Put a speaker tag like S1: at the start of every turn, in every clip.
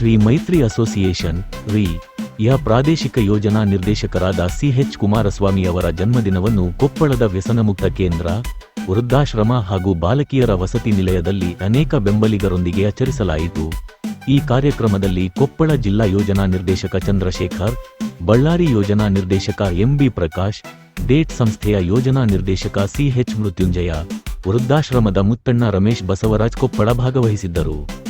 S1: ಶ್ರೀ ಮೈತ್ರಿ ಅಸೋಸಿಯೇಷನ್, ರಿ, ಯ ಪ್ರಾದೇಶಿಕ ಯೋಜನಾ ನಿರ್ದೇಶಕರಾದ ಸಿಎಚ್ ಕುಮಾರಸ್ವಾಮಿ ಅವರ ಜನ್ಮದಿನವನ್ನು ಕೊಪ್ಪಳದ ವ್ಯಸನಮುಕ್ತ ಕೇಂದ್ರ, ವೃದ್ಧಾಶ್ರಮ ಹಾಗೂ ಬಾಲಕಿಯರ ವಸತಿ ನಿಲಯದಲ್ಲಿ ಅನೇಕ ಬೆಂಬಲಿಗರೊಂದಿಗೆ ಆಚರಿಸಲಾಯಿತು. ಈ ಕಾರ್ಯಕ್ರಮದಲ್ಲಿ ಕೊಪ್ಪಳ ಜಿಲ್ಲಾ ಯೋಜನಾ ನಿರ್ದೇಶಕ ಚಂದ್ರಶೇಖರ್, ಬಳ್ಳಾರಿ ಯೋಜನಾ ನಿರ್ದೇಶಕ ಎಂಬಿ ಪ್ರಕಾಶ್, ಡೇಟ್ ಸಂಸ್ಥೆಯ ಯೋಜನಾ ನಿರ್ದೇಶಕ ಸಿಎಚ್ ಮೃತ್ಯುಂಜಯ, ವೃದ್ಧಾಶ್ರಮದ ಮುತ್ತಣ್ಣ ರಮೇಶ್ ಬಸವರಾಜ್ ಕೊಪ್ಪಳ ಭಾಗವಹಿಸಿದ್ದರು.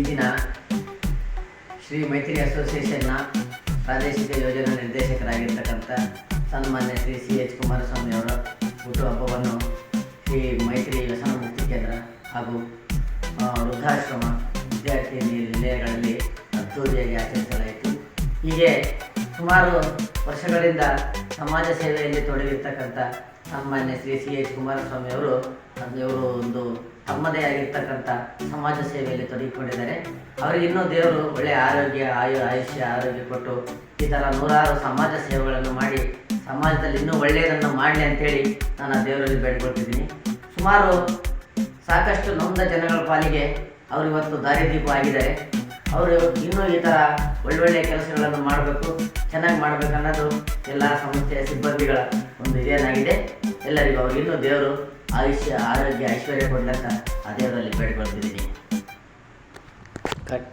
S2: ಈ ದಿನ ಶ್ರೀ ಮೈತ್ರಿ ಅಸೋಸಿಯೇಷನ್ನ ಪ್ರಾದೇಶಿಕ ಯೋಜನಾ ನಿರ್ದೇಶಕರಾಗಿರ್ತಕ್ಕಂಥ ಸನ್ಮಾನ್ಯ ಶ್ರೀ ಸಿ ಎಚ್ ಕುಮಾರಸ್ವಾಮಿ ಅವರ ಹುಟ್ಟುಹಬ್ಬವನ್ನು ಶ್ರೀ ಮೈತ್ರಿ ವ್ಯಸನ ಮುಕ್ತಿ ಕೇಂದ್ರ ಹಾಗೂ ವೃದ್ಧಾಶ್ರಮ ವಿದ್ಯಾರ್ಥಿ ನಿಲಯಗಳಲ್ಲಿ ಅದ್ದೂರಿಯಾಗಿ ಆಚರಿಸಲಾಯಿತು. ಹೀಗೆ ಸುಮಾರು ವರ್ಷಗಳಿಂದ ಸಮಾಜ ಸೇವೆಯಲ್ಲಿ ತೊಡಗಿರ್ತಕ್ಕಂಥ ಸನ್ಮಾನ್ಯ ಶ್ರೀ ಸಿ ಎಚ್ ಕುಮಾರಸ್ವಾಮಿ ಅವರು ಇವರು ಒಂದು ತಮ್ಮದೇ ಆಗಿರ್ತಕ್ಕಂಥ ಸಮಾಜ ಸೇವೆಯಲ್ಲಿ ತೊಡಗಿಕೊಂಡಿದ್ದಾರೆ. ಅವರಿಗೆ ಇನ್ನೂ ದೇವರು ಒಳ್ಳೆಯ ಆರೋಗ್ಯ, ಆಯು, ಆಯುಷ್ಯ, ಆರೋಗ್ಯ ಕೊಟ್ಟು ಈ ಥರ ನೂರಾರು ಸಮಾಜ ಸೇವೆಗಳನ್ನು ಮಾಡಿ, ಸಮಾಜದಲ್ಲಿ ಇನ್ನೂ ಒಳ್ಳೆಯದನ್ನು ಮಾಡಲಿ ಅಂತೇಳಿ ನಾನು ಆ ದೇವರಲ್ಲಿ ಬೇಡ್ಕೊಳ್ತಿದ್ದೀನಿ. ಸುಮಾರು ಸಾಕಷ್ಟು ನೊಂದ ಜನಗಳ ಪಾಲಿಗೆ ಅವರು ಇವತ್ತು ದಾರಿದೀಪ ಆಗಿದ್ದಾರೆ ಅವರು ಇನ್ನೂ ಈ ಥರ ಒಳ್ಳೊಳ್ಳೆಯ ಕೆಲಸಗಳನ್ನು ಮಾಡಬೇಕು, ಚೆನ್ನಾಗಿ ಮಾಡಬೇಕನ್ನೋದು ಎಲ್ಲ ಸಂಸ್ಥೆಯ ಸಿಬ್ಬಂದಿಗಳ ಒಂದು ಇದೇನಾಗಿದೆ? ಎಲ್ಲರಿಗೂ ಅವ್ರಿಗೆ ಇನ್ನೂ ದೇವರು ಆಯುಷ್ಯ ಆರೋಗ್ಯ ಐಶ್ವರ್ಯ ಕೊಡ್ಲಕ್ಕ ಆ ದೇವರಲ್ಲಿ ಬೇಡ್ಕೊಳ್ತಿದ್ದೀನಿ. ಕಟ್.